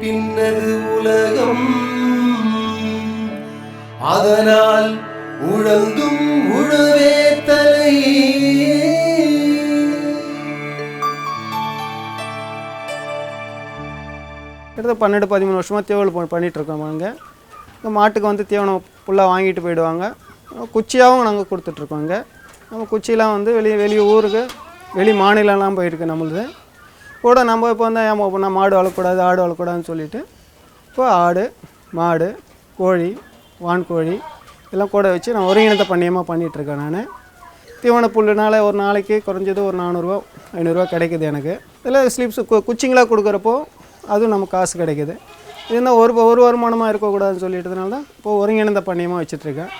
பின்னது உலகம். அதனால் உழந்தும் உழவே தலை. கிட்டத்தட்ட பன்னெண்டு பதிமூணு வருஷமாக தேவல் பண்ணிகிட்ருக்கோம் பண்ணிட்டு நாங்கள் இந்த மாட்டுக்கு வந்து தீவனம் ஃபுல்லாக வாங்கிட்டு போயிடுவாங்க. குச்சியாகவும் நாங்கள் கொடுத்துட்ருக்கோங்க நம்ம குச்சியெலாம் வந்து வெளியே வெளி ஊருக்கு வெளி மாநிலம்லாம் போயிருக்கு நம்மளுது. கூட நம்ம இப்போ வந்து ஏமா இப்போ நான் மாடு வளர்க்கக்கூடாது ஆடு வளர்க்கக்கூடாதுன்னு சொல்லிட்டு இப்போ ஆடு மாடு கோழி வான்கோழி எல்லாம் கூட வச்சு நான் ஒருங்கிணைந்த பண்ணியமாக பண்ணிகிட்ருக்கேன் நான். தீவன புல்லுனால ஒரு நாளைக்கு குறைஞ்சது ஒரு நானூறுரூவா ஐநூறுரூவா கிடைக்குது எனக்கு. இதில் ஸ்லிப்ஸ் கு குச்சிங்களாக கொடுக்குறப்போ அதுவும் நமக்கு காசு கிடைக்குது. இதுனா ஒரு ஒரு வருமானமாக இருக்கக்கூடாதுன்னு சொல்லிட்டதுனால தான் இப்போ ஒருங்கிணைந்த பண்ணியமாக வச்சுட்ருக்கேன்.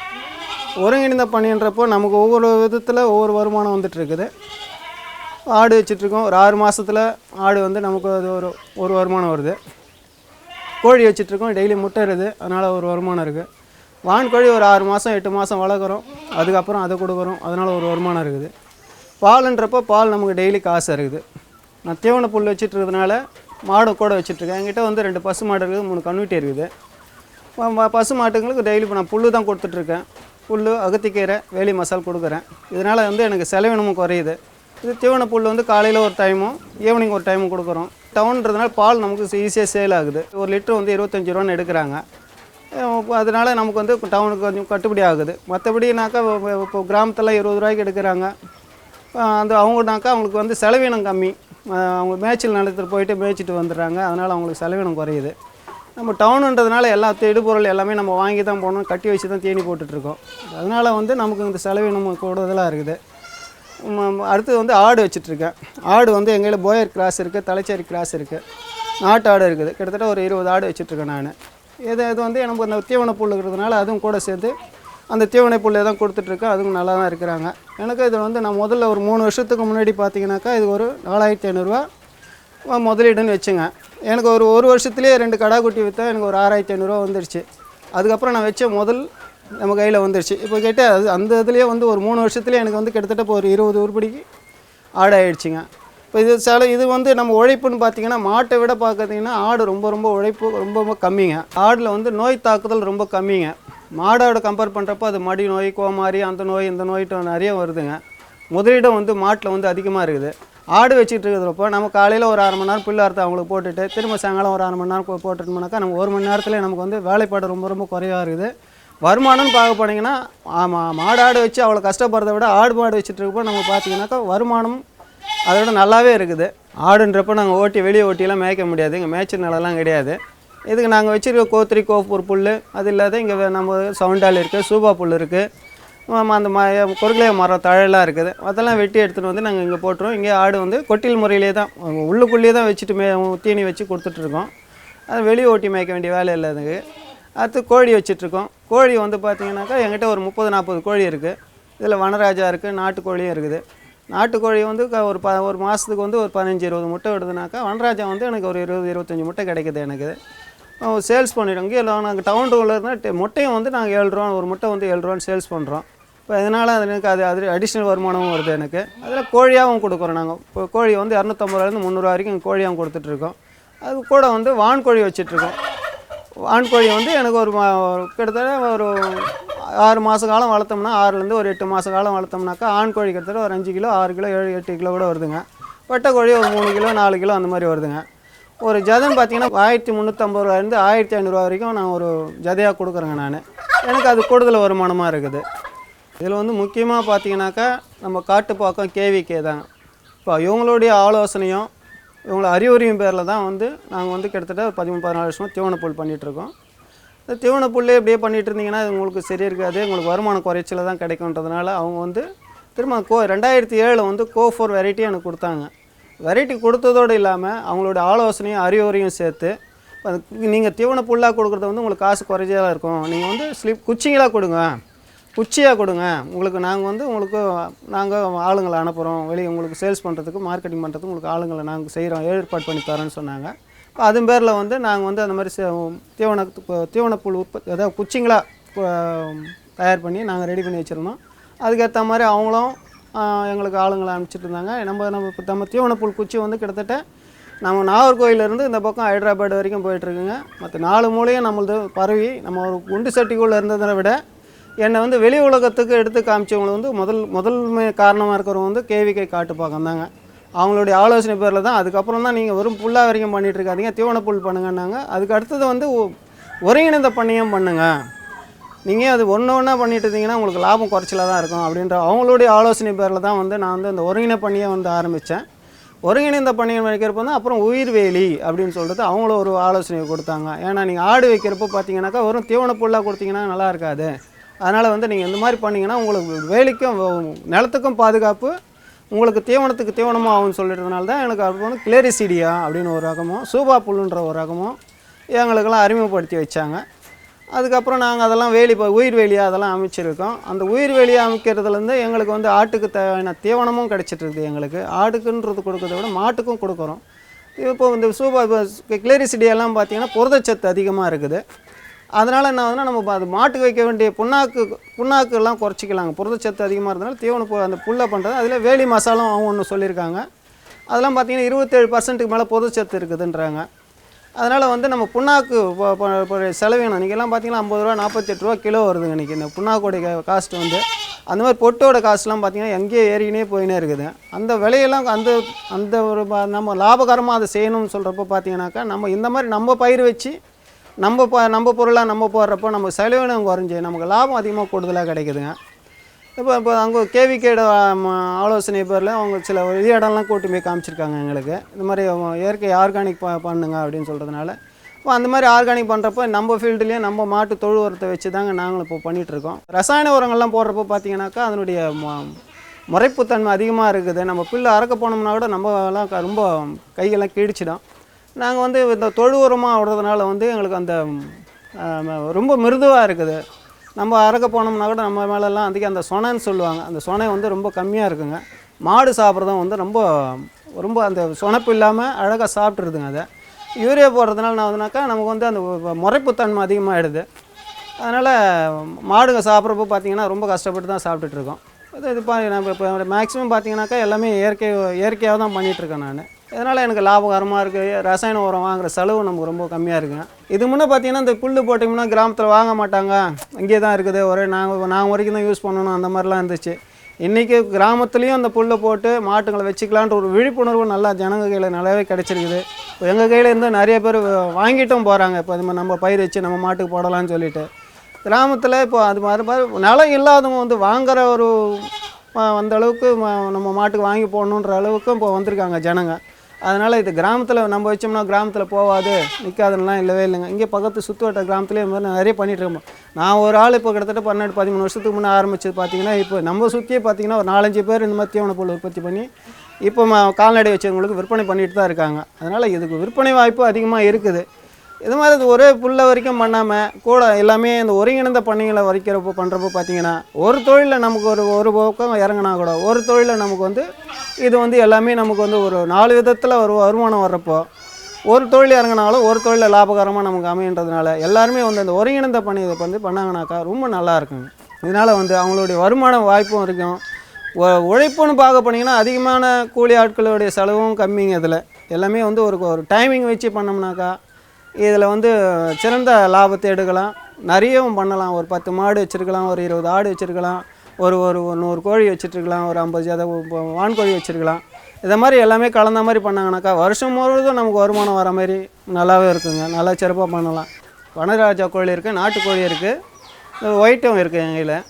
ஒருங்கிணைந்த பண்ணின்றப்போ நமக்கு ஒவ்வொரு விதத்தில் ஒவ்வொரு வருமானம் வந்துட்டுருக்குது ஆடு வச்சிட்ருக்கோம். ஒரு ஆறு மாதத்தில் ஆடு வந்து நமக்கு அது ஒரு ஒரு வருமானம் வருது. கோழி வச்சிட்ருக்கோம். டெய்லி முட்டை இருக்குது. அதனால் ஒரு வருமானம் இருக்குது வான்கோழி ஒரு ஆறு மாதம் எட்டு மாதம் வளர்க்குறோம். அதுக்கப்புறம் அதை கொடுக்குறோம். அதனால் ஒரு வருமானம் இருக்குது. பாலுன்றப்போ பால் நமக்கு டெய்லி காசு இருக்குது. நான் தீவன புல் வச்சிட்ருக்கிறதுனால மாடு கூட வச்சிட்ருக்கேன். என்கிட்ட வந்து ரெண்டு பசு மாடு இருக்குது. மூணு கண்ணுட்டி இருக்குது. பசு மாட்டுங்களுக்கு டெய்லி இப்போ நான் புல் தான் கொடுத்துட்ருக்கேன். புல் அகத்திக்கீரை வேலி மசால் கொடுக்குறேன். இதனால் வந்து எனக்கு செலவினமும் குறையுது. இது தீவன புல் வந்து காலையில் ஒரு டைமும் ஈவினிங் ஒரு டைமும் கொடுக்குறோம். டவுன்றதுனால பால் நமக்கு ஈஸியாக சேல் ஆகுது. ஒரு லிட்டர் வந்து இருபத்தஞ்சி ரூபான்னு எடுக்கிறாங்க. அதனால் அதனால நமக்கு வந்து டவுனுக்கு கொஞ்சம் கட்டுப்படி ஆகுது. மற்றபடினாக்கா இப்போ கிராமத்தில் இருபது ரூபாய்க்கு எடுக்கிறாங்க. அந்த அவங்கனாக்கா அவங்களுக்கு வந்து செலவினம் கம்மி. அவங்க மேய்ச்சல் நிலத்தில் போயிட்டு மேய்ச்சிட்டு வந்துடுறாங்க. அதனால் அவங்களுக்கு செலவினம் குறையுது. நம்ம டவுனுன்றதுனால எல்லா இடுபொருள் எல்லாமே நம்ம வாங்கி தான் போகணும் கட்டி வச்சு தான் தேனி போட்டுட்ருக்கோம் அதனால் வந்து நமக்கு இந்த செலவினம் கூடுதலாக இருக்குது. அடுத்தது வந்து ஆடு வச்சிட்ருக்கேன். ஆடு வந்து எங்கள் போயர் கிராஸ் இருக்குது தலைச்சேரி கிராஸ் இருக்குது நாட்டு ஆடு இருக்குது. கிட்டத்தட்ட ஒரு இருபது ஆடு வச்சிட்ருக்கேன் நான். இது இது வந்து எனக்கு அந்த தீவன புல் இருக்கிறதுனால அதுவும் கூட சேர்த்து அந்த தீவனை புல்லை தான் கொடுத்துட்ருக்கேன். அதுவும் நல்லா தான் இருக்கிறாங்க. எனக்கு இது வந்து நான் முதல்ல ஒரு மூணு வருஷத்துக்கு முன்னாடி பார்த்தீங்கன்னாக்கா இது ஒரு நாலாயிரத்தி ஐநூறுரூவா முதலீடுன்னு வச்சுங்க. எனக்கு ஒரு ஒரு வருஷத்துலேயே ரெண்டு கடா குட்டி விற்றா எனக்கு ஒரு ஆறாயிரத்தி ஐநூறுரூவா வந்துருச்சு. அதுக்கப்புறம் நான் வச்ச முதல் நம்ம கையில் வந்துடுச்சு இப்போ கேட்டு அது அந்த இதுலேயே வந்து ஒரு மூணு வருஷத்துலேயே எனக்கு வந்து கிட்டத்தட்ட இப்போ ஒரு இருபது உருப்படிக்கு ஆடு இப்போ இது சில இது வந்து நம்ம உழைப்புன்னு பார்த்தீங்கன்னா மாட்டை விட பார்க்குறீங்கன்னா ஆடு ரொம்ப ரொம்ப உழைப்பு ரொம்ப ரொம்ப கம்மிங்க. ஆடில் வந்து நோய் தாக்குதல் ரொம்ப கம்மிங்க. மாடோட கம்பேர் பண்ணுறப்போ அது மடி நோய் கோமாரி அந்த நோய் இந்த நோய்ட்டு நிறைய வருதுங்க. முதலீடும் வந்து மாட்டில் வந்து அதிகமாக இருக்குது. ஆடு வச்சுட்டு இருக்கிறப்போ நம்ம காலையில் ஒரு அரை மணி நேரம் புல்லு அறுத்து அவங்களுக்கு போட்டுட்டு திரும்ப சாயங்காலம் ஒரு அரை மணி நேரம் போட்டுட்டோம்னாக்கா நம்ம ஒரு மணி நேரத்தில் நமக்கு வந்து வேலைப்பாடு ரொம்ப ரொம்ப குறைவாக இருக்குது. வருமானம்னு பார்க்க போனீங்கன்னா ஆமாம் மாடு ஆடு வச்சு அவ்வளோ கஷ்டப்படுறத விட ஆடு மாடு வச்சுட்டு இருக்கப்போ நம்ம பார்த்தீங்கன்னாக்கா வருமானம் அதை விட நல்லாவே இருக்குது. ஆடுன்றப்போ நாங்கள் ஓட்டி வெளியே ஓட்டிலாம் மேய்க்க முடியாது. இங்கே மேய்ச்சல் நிலம்லாம் கிடையாது. இதுக்கு நாங்கள் வச்சுருக்க கோத்திரி கோப்பூர் புல் அது இல்லாத இங்கே நம்ம சவுண்டால் இருக்குது சூபா புல் இருக்குது அந்த ம கொருக்கலைய மரம் தழலாம் இருக்குது. அதெல்லாம் வெட்டி எடுத்துகிட்டு வந்து நாங்கள் இங்கே போட்டுருவோம். இங்கே ஆடு வந்து கொட்டில் முறையிலே தான் உள்ளுக்குள்ளேயே தான் வச்சுட்டு மே தீனி வச்சு கொடுத்துட்ருக்கோம் அது வெளியே ஓட்டி மேய்க்க வேண்டிய வேலை இல்லை அதுக்கு. அடுத்து கோழி வச்சிட்ருக்கோம் கோழி வந்து பார்த்தீங்கன்னாக்கா எங்கிட்ட ஒரு முப்பது நாற்பது கோழி இருக்குது இதில் வனராஜா இருக்குது நாட்டுக்கோழியும் இருக்குது. நாட்டுக்கோழி வந்து க- ஒரு ப ஒரு மாதத்துக்கு வந்து ஒரு பதினஞ்சு இருபது முட்டை விடுதுனாக்கா வனராஜா வந்து எனக்கு ஒரு இருபது இருபத்தஞ்சி முட்டை கிடைக்குது எனக்கு. சேல்ஸ் பண்ணிடுவோம் இங்கே இல்லை நாங்கள் டவுன் டூவில் இருந்தால் முட்டையும் வந்து நாங்கள் ஏழு ரூபா ஒரு முட்டை வந்து ஏழு ரூபான்னு சேல்ஸ் பண்ணுறோம் இப்போ இதனால் அது எனக்கு அது அது அடிஷ்னல் வருமானமும் வருது எனக்கு. அதில் கோழியாகவும் கொடுக்குறோம் நாங்கள் இப்போ கோழி வந்து இரநூத்தம்பதுலேருந்து முந்நூறுவா வரைக்கும் கோழியாகவும் கொடுத்துட்ருக்கோம் அது கூட வந்து வான்கோழி வச்சிட்ருக்கோம் ஆண் கோழி வந்து எனக்கு ஒரு ஒரு கிட்டத்தட்ட ஒரு ஆறு மாத காலம் வளர்த்தோம்னா ஆறுலேருந்து ஒரு எட்டு மாத காலம் வளர்த்தோம்னாக்கா ஆண் கோழி கிட்டத்தட்ட ஒரு அஞ்சு கிலோ ஆறு கிலோ ஏழு எட்டு கிலோ கூட வருதுங்க. வெட்டை கோழி ஒரு மூணு கிலோ நாலு கிலோ அந்த மாதிரி வருதுங்க. ஒரு ஜதம் பார்த்தீங்கன்னா ஆயிரத்தி முந்நூற்றம்பது ரூபாயிருந்து ஆயிரத்தி ஐநூறுரூவா வரைக்கும் நான் ஒரு ஜதையாக கொடுக்குறேங்க நான். எனக்கு அது கூடுதல் வருமானமாக இருக்குது. இதில் வந்து முக்கியமாக பார்த்தீங்கன்னாக்கா நம்ம காட்டுப்பாக்கம் கேவிகே தாங்க இப்போ இவங்களுடைய ஆலோசனையும் இவங்களை அறிவுரையும் பேரில் தான் வந்து நாங்கள் வந்து கிட்டத்தட்ட பதிமூணு பதினாலு வருஷமாக தீவனப்புல் பண்ணிகிட்ருக்கோம் இந்த தீவனப்புல்லே இப்படியே பண்ணிகிட்டு இருந்தீங்கன்னா அது உங்களுக்கு சரி இருக்காது. உங்களுக்கு வருமான குறைச்சல தான் கிடைக்குன்றதுனால அவங்க வந்து திரும்ப கோ ரெண்டாயிரத்தி ஏழில் வந்து கோ ஃபோர் வெரைட்டி எனக்கு கொடுத்தாங்க. வெரைட்டி கொடுத்ததோடு இல்லாமல் அவங்களோட ஆலோசனையும் அறிவுரையும் சேர்த்து நீங்கள் தீவன புல்லாக கொடுக்குறது வந்து உங்களுக்கு காசு குறைஞ்சதாக இருக்கும். நீங்கள் வந்து ஸ்லிப் குச்சிங்களாக கொடுங்க. குச்சியாக கொடுங்க. உங்களுக்கு நாங்கள் வந்து உங்களுக்கு நாங்கள் ஆளுங்களை அனுப்புகிறோம் வெளியே உங்களுக்கு சேல்ஸ் பண்ணுறதுக்கு மார்க்கெட்டிங் பண்ணுறதுக்கு உங்களுக்கு ஆளுங்களை நாங்கள் செய்கிறோம் ஏற்பாடு பண்ணி தரோன்னு சொன்னாங்க. இப்போ அதன் பேரில் வந்து நாங்கள் வந்து அந்த மாதிரி சே- தீவன தீவனப்புல் உற்பத்தி அதாவது குச்சிங்களாக தயார் பண்ணி நாங்கள் ரெடி பண்ணி வச்சுருந்தோம். அதுக்கேற்ற மாதிரி அவங்களும் எங்களுக்கு ஆளுங்களை அனுப்பிச்சிட்டு இருந்தாங்க. நம்ம நம்ம இப்போ நம்ம தீவனப்புல் குச்சி வந்து கிட்டத்தட்ட நம்ம நாகர்கோயிலேருந்து இந்த பக்கம் ஹைதராபாத் வரைக்கும் போயிட்டுருக்குங்க மற்ற நாலு மூலையும் நம்மளது பரவி நம்ம ஒரு குண்டு சட்டிக்குள்ளே இருந்ததை விட என்னை வந்து வெளி உலகத்துக்கு எடுத்து காமிச்சவங்களை வந்து முதல் முதன்மை காரணமாக இருக்கிறவங்க வந்து கேவிகை காட்டுப்பாக்கம் தாங்க அவங்களுடைய ஆலோசனை பேரில் தான். அதுக்கப்புறம் தான் நீங்கள் வெறும் புல்லாக வரைக்கும் பண்ணிகிட்டு இருக்காதீங்க தீவன புல் பண்ணுங்கன்னாங்க. அதுக்கு அடுத்தது வந்து ஒருங்கிணைந்த பண்ணியும் பண்ணுங்க. நீங்கள் அது ஒன்று ஒன்றா பண்ணிட்டு இருந்தீங்கன்னா உங்களுக்கு லாபம் குறைச்சலாக தான் இருக்கும் அப்படின்ற அவங்களுடைய ஆலோசனை பேரில் தான் வந்து நான் வந்து இந்த ஒருங்கிணை பண்ணியை வந்து ஆரம்பித்தேன் ஒருங்கிணைந்த பணியை வைக்கிறப்ப தான் அப்புறம் உயிர்வேலி அப்படின்னு சொல்கிறது அவங்களும் ஒரு ஆலோசனையை கொடுத்தாங்க. ஏன்னா நீங்கள் ஆடு வைக்கிறப்போ பார்த்தீங்கன்னாக்கா வெறும் தீவன புல்லாக கொடுத்தீங்கன்னா நல்லா இருக்காது. அதனால் வந்து நீங்கள் இந்த மாதிரி பண்ணிங்கன்னா உங்களுக்கு வேலிக்கும் நிலத்துக்கும் பாதுகாப்பு உங்களுக்கு தீவனத்துக்கு தீவனமும் ஆகும்னு சொல்லிட்டதுனால தான் எனக்கு அப்போ வந்து கிளேரிசிடியா அப்படின்னு ஒரு ரகமும் சூபா புல்லுன்ற ஒரு ரகமும் எங்களுக்கெல்லாம் அறிமுகப்படுத்தி வச்சாங்க. அதுக்கப்புறம் நாங்கள் அதெல்லாம் வேலி இப்போ உயிர் வேலியாக அதெல்லாம் அமைச்சிருக்கோம். அந்த உயிர் வேலியாக அமைக்கிறதுலேருந்து எங்களுக்கு வந்து ஆட்டுக்கு தேவையான தீவனமும் கிடச்சிட்ருக்குது எங்களுக்கு. ஆட்டுக்குன்றது கொடுக்கறத விட மாட்டுக்கும் கொடுக்குறோம். இப்போ இந்த சூப்பர் இப்போ கிளேரிசிட்டி பார்த்தீங்கன்னா புரதச்சத்து அதிகமாக இருக்குது. அதனால் என்ன ஆகுதுன்னா நம்ம அது மாட்டுக்கு வைக்க வேண்டிய புண்ணாக்கு புண்ணாக்கு எல்லாம் குறைச்சிக்கலாங்க புரதச்சத்து அதிகமாக இருந்தனால தீவனம் அந்த புல்லை பண்ணுறது அதில் வேலி மசாலும் அவங்க ஒன்று சொல்லியிருக்காங்க. அதெல்லாம் பார்த்தீங்கன்னா இருபத்தேழு பர்சன்ட்டுக்கு மேலே புரதச்சத்து இருக்குதுன்றாங்க. அதனால் வந்து நம்ம புண்ணாக்கு ப- ப- செலவினம். இன்றைக்கெல்லாம் பார்த்தீங்கன்னா ஐம்பது ரூபா நாற்பத்தெட்டு ரூபா கிலோ வருதுங்க இன்றைக்கி இந்த புண்ணாக்கோடைய காஸ்ட் வந்து. அந்த மாதிரி பொட்டோட காசுலாம் பார்த்தீங்கன்னா எங்கேயோ ஏறினே போயினே இருக்குது. அந்த விலையெல்லாம் அந்த அந்த ஒரு நம்ம லாபகரமாக அதை செய்யணும்னு சொல்கிறப்ப பார்த்தீங்கன்னாக்கா நம்ம இந்த மாதிரி நம்ம பயிர் வச்சு நம்ம ப நம்ம பொருளாக நம்ம போடுறப்போ நம்ம செலவினம் குறைஞ்சி நமக்கு லாபம் அதிகமாக கூடுதலாக கிடைக்குதுங்க. இப்போ இப்போ அங்கே கேவிகேட ஆலோசனை பேரில் அவங்க சில இது இடம்லாம் கூட்டி போய் காமிச்சிருக்காங்க எங்களுக்கு. இந்த மாதிரி இயற்கை ஆர்கானிக் ப பண்ணுங்க அப்படின்னு சொல்கிறதுனால இப்போ அந்த மாதிரி ஆர்கானிக் பண்ணுறப்போ நம்ம ஃபீல்டுலேயே நம்ம மாட்டு தொழு உரத்தை வச்சு தாங்க நாங்களும் இப்போ பண்ணிகிட்ருக்கோம் ரசாயன உரங்கள்லாம் போடுறப்போ பார்த்தீங்கன்னாக்கா அதனுடைய ம- முறைப்புத்தன்மை அதிகமாக இருக்குது. நம்ம புல்லு அறக்க போனோம்னா கூட நம்மலாம் க- ரொம்ப கையெல்லாம் கிழிச்சிடும். நாங்கள் வந்து இந்த தொழு உரமாக விடுறதுனால வந்து எங்களுக்கு அந்த ரொம்ப மிருதுவாக இருக்குது. நம்ம அறக்க போனோம்னா கூட நம்ம மேலெல்லாம் அதிகம் அந்த சொனைன்னு சொல்லுவாங்க. அந்த சொனை வந்து ரொம்ப கம்மியாக இருக்குங்க. மாடு சாப்பிட்றதும் வந்து ரொம்ப ரொம்ப அந்த சொனப்பு இல்லாமல் அழகாக சாப்பிட்ருதுங்க அதை. யூரியா போடுறதுனால நான் ஆகுதுனாக்கா நமக்கு வந்து அந்த முறைப்புத்தன்மை அதிகமாகிடுது அதனால் மாடுங்க சாப்பிட்றப்போ பார்த்திங்கன்னா ரொம்ப கஷ்டப்பட்டு தான் சாப்பிட்டுட்ருக்கோம் இது இது பா நம்ம இப்போ மேக்ஸிமம் பார்த்தீங்கன்னாக்கா எல்லாமே இயற்கை இயற்கையாக தான் பண்ணிகிட்ருக்கேன் நான். இதனால் எனக்கு லாபகரமாக இருக்குது ரசாயன உரம் வாங்குற செலவு நமக்கு ரொம்ப கம்மியாக இருக்குங்க இது முன்னே பார்த்தீங்கன்னா இந்த புல் போட்டிங்கன்னா கிராமத்தில் வாங்க மாட்டாங்க. இங்கே தான் இருக்குது. ஒரே நாங்கள் நாங்கள் வரைக்கும் தான் யூஸ் பண்ணணும். அந்த மாதிரிலாம் இருந்துச்சு. இன்றைக்கி கிராமத்துலேயும் அந்த புல்லை போட்டு மாட்டுங்களை வச்சுக்கலான்ற ஒரு விழிப்புணர்வு நல்லா ஜனங்க கையில் நல்லாவே கிடச்சிருக்குது. இப்போ எங்கள் கையில் இருந்து நிறைய பேர் வாங்கிட்டும் போகிறாங்க இப்போ இது மாதிரி நம்ம பயிர் வச்சு நம்ம மாட்டுக்கு போடலாம்னு சொல்லிட்டு. கிராமத்தில் இப்போ அது மாதிரி மாதிரி நிலம் இல்லாதவங்க வந்து வாங்குற ஒரு அந்த அளவுக்கு நம்ம மாட்டுக்கு வாங்கி போடணுன்ற அளவுக்கு இப்போ வந்திருக்காங்க ஜனங்கள் அதனால் இது கிராமத்தில் நம்ம வச்சோம்னா கிராமத்தில் போகாது நிற்காதுலாம் இல்லவே இல்லைங்க. இங்கே பக்கத்து சுற்றுவட்ட கிராமத்துலேயே மாதிரி நிறைய பண்ணிகிட்ருக்கோம் நான் ஒரு ஆள் இப்போ கிட்டத்தட்ட பன்னெண்டு பதிமூணு வருஷத்துக்கு முன்னே ஆரம்பிச்சது பார்த்தீங்கன்னா இப்போ நம்ம சுற்றியே பார்த்தீங்கன்னா ஒரு நாலஞ்சு பேர் இந்த மாதிரி தீவன பொருள் உற்பத்தி பண்ணி இப்போ ம- கால்நடை வச்சவங்களுக்கு விற்பனை பண்ணிட்டு தான் இருக்காங்க. அதனால் இதுக்கு விற்பனை வாய்ப்பு அதிகமாக இருக்குது. இது மாதிரி அது ஒரே புல்லை வரைக்கும் பண்ணாமல் கூட எல்லாமே இந்த ஒருங்கிணைந்த பண்ணைகளை வரைக்கிறப்போ பண்ணுறப்போ பார்த்தீங்கன்னா ஒரு தொழிலில் நமக்கு ஒரு ஒரு பக்கம் இறங்கினா கூட ஒரு தொழிலில் நமக்கு வந்து இது வந்து எல்லாமே நமக்கு வந்து ஒரு நாலு விதத்தில் ஒரு வருமானம் வர்றப்போ ஒரு தொழில் இறங்கினாலும் ஒரு தொழிலில் லாபகரமாக நமக்கு அமையன்றதுனால எல்லாருமே வந்து அந்த ஒருங்கிணைந்த பணி இதை வந்து பண்ணாங்கனாக்கா ரொம்ப நல்லா இருக்குங்க. இதனால் வந்து அவங்களுடைய வருமான வாய்ப்பும் இருக்கும். உழைப்புன்னு பார்க்க போனீங்கன்னா அதிகமான கூலி ஆட்களுடைய செலவும் கம்மிங்க இதில். எல்லாமே வந்து ஒரு ஒரு டைமிங் வச்சு பண்ணோம்னாக்கா இதில் வந்து சிறந்த லாபத்தை எடுக்கலாம். நிறையவும் பண்ணலாம். ஒரு பத்து மாடு வச்சுருக்கலாம் ஒரு இருபது ஆடு வச்சுருக்கலாம் ஒரு ஒரு ஒரு நூறு கோழி வச்சுட்ருக்கலாம் ஒரு ஐம்பது ஜாத வான்கோழி வச்சுருக்கலாம். இதை மாதிரி எல்லாமே கலந்த மாதிரி பண்ணாங்கனாக்கா வருஷம் முழுவதும் நமக்கு வருமானம் வர மாதிரி நல்லாவே இருக்குங்க. நல்லா சிறப்பாக பண்ணலாம். வனராஜா கோழி இருக்குது நாட்டுக்கோழி இருக்குது ஒயிட்டும் இருக்குது என்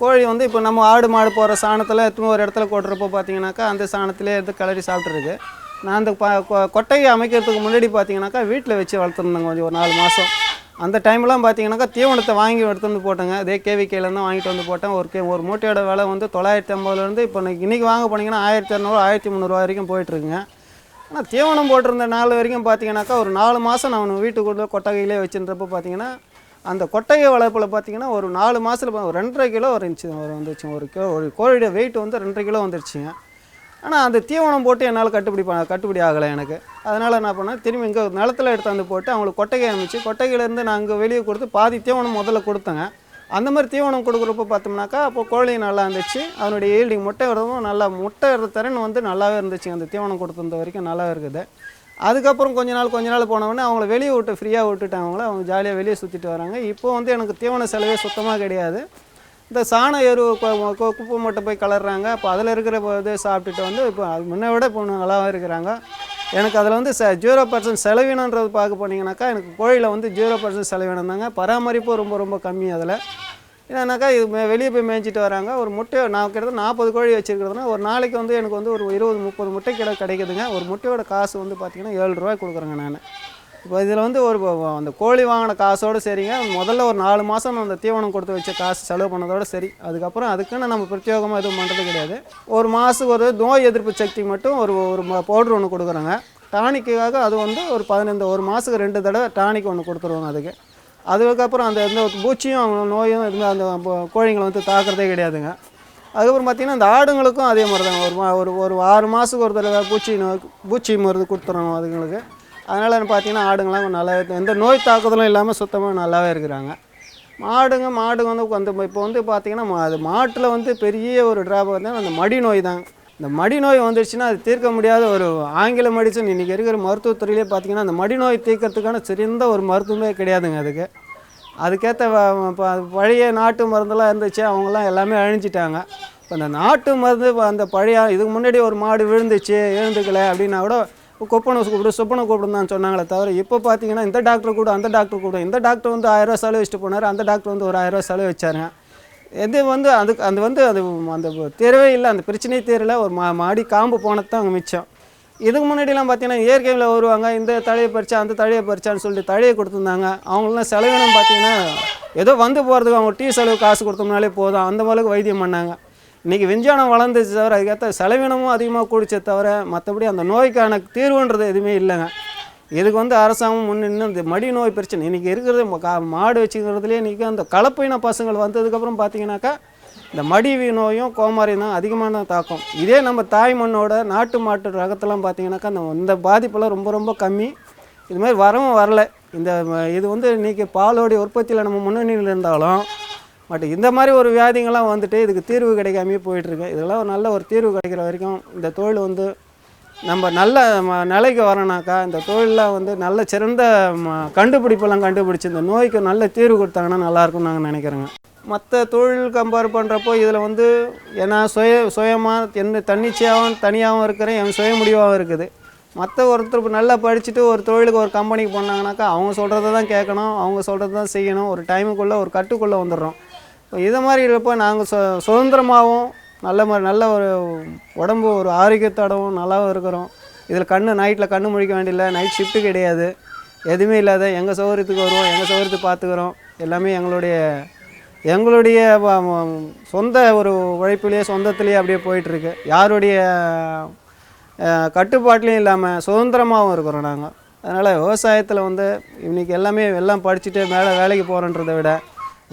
கோழி. வந்து இப்போ நம்ம ஆடு மாடு போகிற சாணத்தில் எத்தனை ஒரு இடத்துல கொட்டுறப்போ பார்த்தீங்கன்னாக்கா அந்த சாணத்திலே எடுத்து கிளறி சாப்பிட்ருக்கு நான் அந்த கொ- கொட்டையை அமைக்கிறதுக்கு முன்னாடி பார்த்தீங்கன்னாக்கா வீட்டில் வச்சு வளர்த்துருந்தேங்க கொஞ்சம் ஒரு நாலு மாதம் அந்த டைம்லாம் பார்த்தீங்கன்னாக்கா தீவனத்தை வாங்கி எடுத்து வந்து போட்டேங்க. அதே கேவிக்கையிலேருந்து வாங்கிட்டு வந்து போட்டேன். ஒரு கே ஒரு மூட்டையோட விலை வந்து தொள்ளாயிரத்தி ஐம்பதுலேருந்து இப்போ இன்னைக்கு இன்றைக்கி வாங்க போனீங்கன்னா ஆயிரத்தி இரநூறு ஆயிரத்தி முந்நூறுரூவா வரைக்கும் போயிட்டுருக்குங்க. ஆனால் தீவனம் போட்டிருந்த நாள் வரைக்கும் பார்த்தீங்கன்னாக்கா ஒரு நாலு மாதம் நான் வீட்டுக்குள்ளே கொட்டகையிலே வச்சுருந்தப்போ பார்த்தீங்கன்னா அந்த கொட்டகை வளர்ப்பில் பார்த்தீங்கன்னா ஒரு நாலு மாதத்தில் ஒரு ரெண்டரை கிலோ இருந்துச்சு ஒரு வந்துச்சு ஒரு கிலோ ஒரு கோழியோட வெயிட் வந்து ரெண்டரை கிலோ வந்துருச்சுங்க. ஆனால் அந்த தீவனம் போட்டு என்னால் கட்டுப்படி ப கட்டுப்படி ஆகலை எனக்கு. அதனால் என்ன பண்ணேன்? திரும்பி இங்கே நிலத்துல எடுத்தாந்து போட்டு அவங்களுக்கு கொட்டகை அமைச்சு கொட்டகையிலேருந்து நான் அங்கே வெளியே கொடுத்து பாதி தீவனம் முதல்ல கொடுத்தேங்க. அந்த மாதிரி தீவனம் கொடுக்குறப்ப பார்த்தோம்னாக்கா அப்போ கோழி நல்லா இருந்துச்சு. அதனுடைய ஈல்டிங் முட்டை விடுறதும் நல்லா முட்டை திறன் வந்து நல்லாவே இருந்துச்சு அந்த தீவனம் கொடுத்துருந்த வரைக்கும் நல்லா இருக்குது. அதுக்கப்புறம் கொஞ்ச நாள் கொஞ்ச நாள் போனவொடனே அவங்கள வெளியே விட்டு ஃப்ரீயாக விட்டுட்டாங்க. அவங்கள அவங்க ஜாலியாக வெளியே சுற்றிட்டு வராங்க. இப்போ வந்து எனக்கு தீவன செலவே சுத்தமாக கிடையாது. இந்த சாண எரு கு- குப்பை மட்டும் போய் கலர்றாங்க. அப்போ அதில் இருக்கிற இது சாப்பிட்டுட்டு வந்து இப்போ அது முன்ன விட இப்போ நல்லாவும் இருக்கிறாங்க. எனக்கு அதில் வந்து ச ஜீரோ பர்சன்ட் செலவினன்றது பார்க்க போனீங்கன்னாக்கா எனக்கு கோழியில் வந்து ஜீரோ பர்சன்ட் செலவினம் தாங்க பராமரிப்பும் ரொம்ப ரொம்ப கம்மி அதில். என்னன்னாக்கா இது மே- வெளியே போய் மேய்ச்சிட்டு வராங்க. ஒரு முட்டை நான் கிட்டத்தட்ட நாற்பது கோழி வச்சுருக்கிறதுனா ஒரு நாளைக்கு வந்து எனக்கு வந்து ஒரு இருபது முப்பது முட்டை கிட கிடைக்குதுங்க. ஒரு முட்டையோட காசு வந்து பார்த்திங்கன்னா ஏழு ரூபாய் கொடுக்குறேங்க நான். இப்போ இதில் வந்து ஒரு அந்த கோழி வாங்கின காசோடு சரிங்க. முதல்ல ஒரு நாலு மாதம் அந்த தீவனம் கொடுத்து வச்ச காசு செலவு பண்ணதோட சரி. அதுக்கப்புறம் அதுக்குன்னு நம்ம பிரத்யோகமாக எதுவும் பண்ணுறது கிடையாது. ஒரு மாதத்துக்கு ஒரு நோய் எதிர்ப்பு சக்தி மட்டும் ஒரு ஒரு பவுட்ரு ஒன்று கொடுக்குறோங்க. டானிக்குக்காக அது வந்து ஒரு பதினைந்து ஒரு மாதத்துக்கு ரெண்டு தடவை டானிக் ஒன்று கொடுத்துருவாங்க அதுக்கு. அதுக்கப்புறம் அந்த எந்த ஒரு பூச்சியும் அவங்க நோயும் எதுவுமே அந்த கோழிங்களை வந்து தாக்குறதே கிடையாதுங்க. அதுக்கப்புறம் பார்த்திங்கன்னா அந்த ஆடுங்களுக்கும் அதே மாதிரி தாங்க ஒரு மா- ஒரு ஒரு ஆறு மாதத்துக்கு ஒரு தடவை பூச்சி நோய் பூச்சி மருந்து கொடுத்துறோம் அதுங்களுக்கு. அதனால் பார்த்தீங்கன்னா ஆடுங்களாம் நல்லா எந்த நோய் தாக்குதலும் இல்லாமல் சுத்தமாக நல்லாவே இருக்கிறாங்க. மாடுங்க மாடுங்க வந்து அந்த இப்போ வந்து பார்த்திங்கன்னா மா- அது மாட்டில் வந்து பெரிய ஒரு ட்ராபக் வந்து அந்த மடி நோய் தான். இந்த மடி நோய் வந்துடுச்சுன்னா அது தீர்க்க முடியாத ஒரு ஆங்கில மெடிசன். இன்றைக்கி இருக்கிற மருத்துவத்துறையிலே பார்த்திங்கன்னா அந்த மடி நோய் தீர்க்கறதுக்கான சிறந்த ஒரு மருத்துவமே கிடையாதுங்க அதுக்கு. அதுக்கேற்ற ப- பழைய நாட்டு மருந்தெல்லாம் இருந்துச்சு அவங்கெல்லாம் எல்லாமே அழிஞ்சிட்டாங்க. இப்போ அந்த நாட்டு மருந்து அந்த பழைய இதுக்கு முன்னாடி ஒரு மாடு விழுந்துச்சு எழுந்துக்கல அப்படின்னா கூட கொப்பனை கூப்பிடு சொப்பனை கூப்பிடுன்னு தான் சொன்னாங்களே தவிர இப்போ பார்த்தீங்கன்னா இந்த டாக்டர் கூட அந்த டாக்டர் கூட இந்த டாக்டர் வந்து ஆயிரம் செலவு வச்சுட்டு போனார் அந்த டாக்டர் வந்து ஒரு ஆயிரம் ரூபா செலவு வச்சாருங்க எது வந்து அதுக்கு அது வந்து அது அந்த தேர்வே இல்லை அந்த பிரச்சனையே தேர்வில் ஒரு மா மாடி காம்பு போனது தான் அங்கே மிச்சம். இதுக்கு முன்னாடிலாம் பார்த்தீங்கன்னா இயற்கையில் வருவாங்க இந்த தழையை பறிச்சா அந்த தழையை பறிச்சான்னு சொல்லிட்டு தழையை கொடுத்துருந்தாங்க. அவங்களாம் செலவினம் பார்த்தீங்கன்னா ஏதோ வந்து போகிறதுக்கு அவங்க டீ செலவு காசு கொடுத்தோம்னாலே போதும் அந்த அளவுக்கு வைத்தியம் பண்ணாங்க. இன்றைக்கி விஞ்ஞானம் வளர்ந்துச்சு தவிர அதுக்கேற்ற செலவினமும் அதிகமாக கூடிச்சே தவிர மற்றபடி அந்த நோய்க்கான தீர்வுன்றது எதுவுமே இல்லைங்க. இதுக்கு வந்து அரசாங்கம் முன்னின்று இந்த மடி நோய் பிரச்சனை இன்றைக்கி இருக்கிறது ம- கா- மாடு வச்சுக்கிறதுலேயே இன்றைக்கி அந்த கலப்பின பசங்கள் வந்ததுக்கப்புறம் பார்த்தீங்கன்னாக்கா இந்த மடி நோயும் கோமாரியும் தான் அதிகமான தாக்கம். இதே நம்ம தாய் மண்ணோட நாட்டு மாட்டு ரகத்தெல்லாம் பார்த்தீங்கன்னாக்கா அந்த இந்த பாதிப்பெல்லாம் ரொம்ப ரொம்ப கம்மி. இது மாதிரி வரவும் வரல. இந்த இது வந்து இன்றைக்கி பாலோடைய உற்பத்தியில் நம்ம முன்னணியில் இருந்தாலும் பட் இந்த மாதிரி ஒரு வியாதிங்கள்லாம் வந்துட்டு இதுக்கு தீர்வு கிடைக்காமே போயிட்டுருக்கு. இதெல்லாம் ஒரு நல்ல ஒரு தீர்வு கிடைக்கிற வரைக்கும் இந்த தொழில் வந்து நம்ம நல்ல ம- நிலைக்கு வரணும்னாக்கா இந்த தொழிலில் வந்து நல்ல சிறந்த ம- கண்டுபிடிப்பெல்லாம் கண்டுபிடிச்சி இந்த நோய்க்கு நல்ல தீர்வு கொடுத்தாங்கன்னா நல்லாயிருக்கும்னு நாங்கள் நினைக்கிறோங்க. மற்ற தொழில் கம்பேர் பண்ணுறப்போ இதில் வந்து ஏன்னா சுய சுயமாக என்ன தன்னிச்சையாகவும் தனியாகவும் இருக்கிறேன் என் சுய முடிவாகவும் இருக்குது. மற்ற ஒருத்தர் நல்லா படிச்சுட்டு ஒரு தொழிலுக்கு ஒரு கம்பெனிக்கு போனாங்கனாக்கா அவங்க சொல்கிறத தான் கேட்கணும் அவங்க சொல்கிறது தான் செய்யணும் ஒரு டைமுக்குள்ளே ஒரு கட்டுக்குள்ளே வந்துடுறோம். இதை மாதிரி இருப்போ நாங்கள் சு சுதந்திரமாகவும் நல்ல மாதிரி நல்ல ஒரு உடம்பு ஒரு ஆரோக்கியத்தோடவும் நல்லாவும் இருக்கிறோம். இதில் கண்ணு நைட்டில் கண்ணு முழிக்க வேண்டியதில்லை நைட் ஷிஃப்ட்டு கிடையாது. எதுவுமே இல்லாத எங்கள் சௌகரியத்துக்கு வருவோம் எங்கள் சௌகரியத்துக்கு பார்த்துக்குறோம். எல்லாமே எங்களுடைய எங்களுடைய சொந்த ஒரு உழைப்பிலேயே சொந்தத்திலேயே அப்படியே போயிட்டுருக்கு. யாருடைய கட்டுப்பாட்டிலையும் கட்டுப்பாட்லேயும் இல்லாமல் சுதந்திரமாகவும் இருக்கிறோம் நாங்கள் அதனால் விவசாயத்தில் வந்து இன்றைக்கி எல்லாமே எல்லாம் படிச்சுட்டு மேலே வேலைக்கு போகிறோன்றதை விட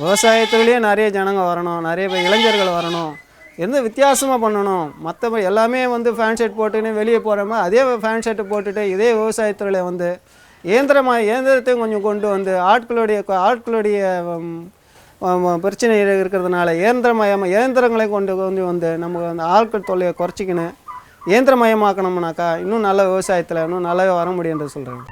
விவசாயத்துலேயே நிறைய ஜனங்க வரணும் நிறைய பேர் இளைஞர்கள் வரணும். எந்த வித்தியாசமாக பண்ணணும்? மற்ற எல்லாமே வந்து ஃபேன் ஷர்ட் போட்டுன்னு வெளியே போகிறோமோ அதே ஃபேன் ஷர்ட்டு போட்டுட்டு இதே விவசாயத்துறையில் வந்து இயந்திரமாக இயந்திரத்தையும் கொஞ்சம் கொண்டு வந்து ஆட்களுடைய ஆட்களுடைய பிரச்சனை இருக்கிறதுனால இயந்திரமயமாக இயந்திரங்களை கொண்டு கொண்டு வந்து நம்ம அந்த ஆட்கள் தொல்லையை குறைச்சிக்கணும் இயந்திரமயமாக்கணும்னாக்கா இன்னும் நல்ல விவசாயத்தில் இன்னும் நல்லாவே வர முடியும்னு சொல்கிறேன்